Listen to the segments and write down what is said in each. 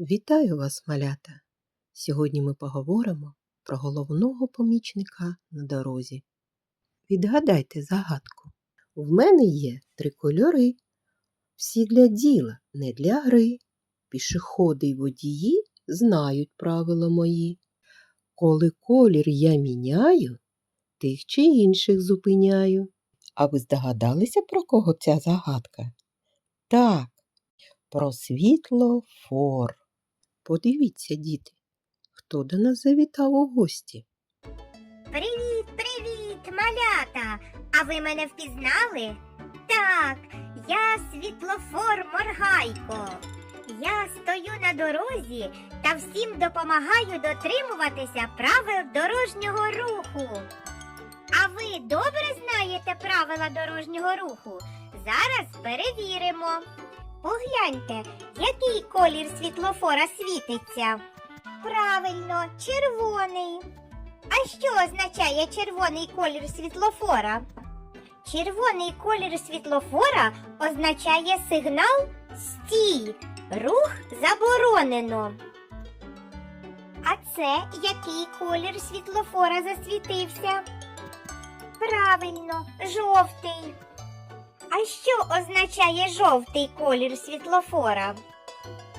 Вітаю вас, малята! Сьогодні ми поговоримо про головного помічника на дорозі. Відгадайте загадку. В мене є три кольори. Всі для діла, не для гри. Пішоходи й водії знають правила мої. Коли колір я міняю, тих чи інших зупиняю. А ви здогадалися, про кого ця загадка? Так, про світлофор. Подивіться, діти, хто до нас завітав у гості. Привіт, привіт, малята! А ви мене впізнали? Так, я світлофор Моргайко. Я стою на дорозі та всім допомагаю дотримуватися правил дорожнього руху. А ви добре знаєте правила дорожнього руху? Зараз перевіримо. Погляньте, який колір світлофора світиться. Правильно, червоний. А що означає червоний колір світлофора? Червоний колір світлофора означає сигнал стій. Рух заборонено. А це який колір світлофора засвітився? Правильно, жовтий. А що означає жовтий колір світлофора?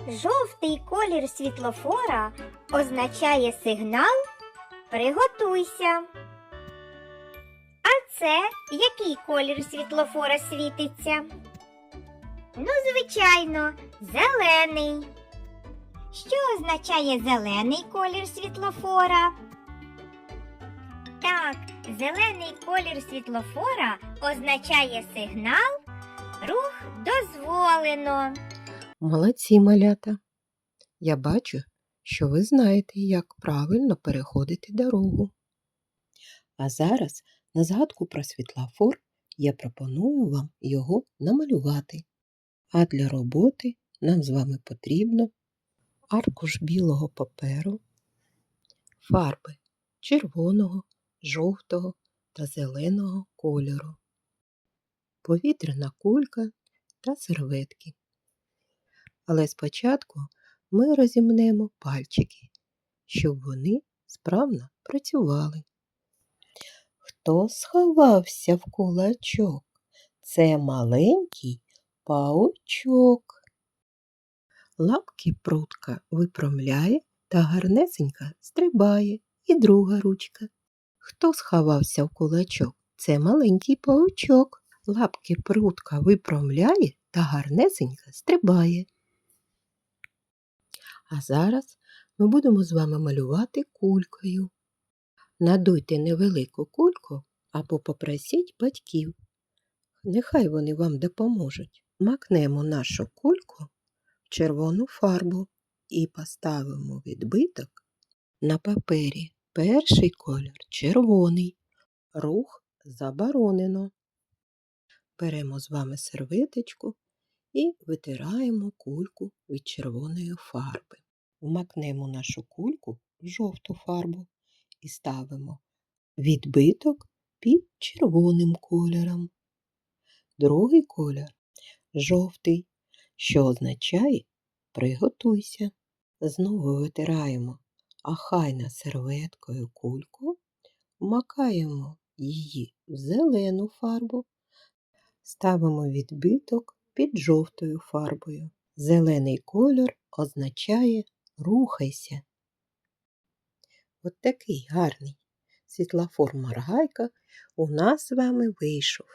Жовтий колір світлофора означає сигнал Приготуйся. А це який колір світлофора світиться? Ну, звичайно, зелений. Що означає зелений колір світлофора? Так, зелений колір світлофора означає сигнал рух дозволено. Молодці, малята. Я бачу, що ви знаєте, як правильно переходити дорогу. А зараз на згадку про світлофор я пропоную вам його намалювати. А для роботи нам з вами потрібно аркуш білого паперу, фарби червоного, жовтого та зеленого кольору, повітряна кулька та серветки. Але спочатку ми розімнемо пальчики, щоб вони справно працювали. Хто сховався в кулачок? Це маленький паучок. Лапки прутка випрямляє та гарнесенька стрибає і друга ручка. Хто сховався в кулачок? Це маленький паучок. Лапки прутка випрямляє та гарнесенька стрибає. А зараз ми будемо з вами малювати кулькою. Надуйте невелику кульку або попросіть батьків. Нехай вони вам допоможуть. Макнемо нашу кульку в червону фарбу і поставимо відбиток на папері. Перший колір червоний. Рух заборонено. Беремо з вами серветочку і витираємо кульку від червоної фарби. Вмакнемо нашу кульку в жовту фарбу і ставимо відбиток під червоним кольором. Другий колір жовтий, що означає приготуйся. Знову витираємо ахайно серветкою кульку, вмакаємо її в зелену фарбу, ставимо відбиток під жовтою фарбою. Зелений кольор означає рухайся. От такий гарний світлофор Маргайка у нас з вами вийшов.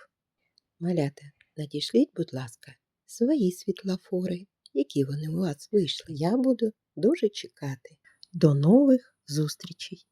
Малята, надішліть, будь ласка, свої світлофори, які вони у вас вийшли. Я буду дуже чекати. До нових зустрічей!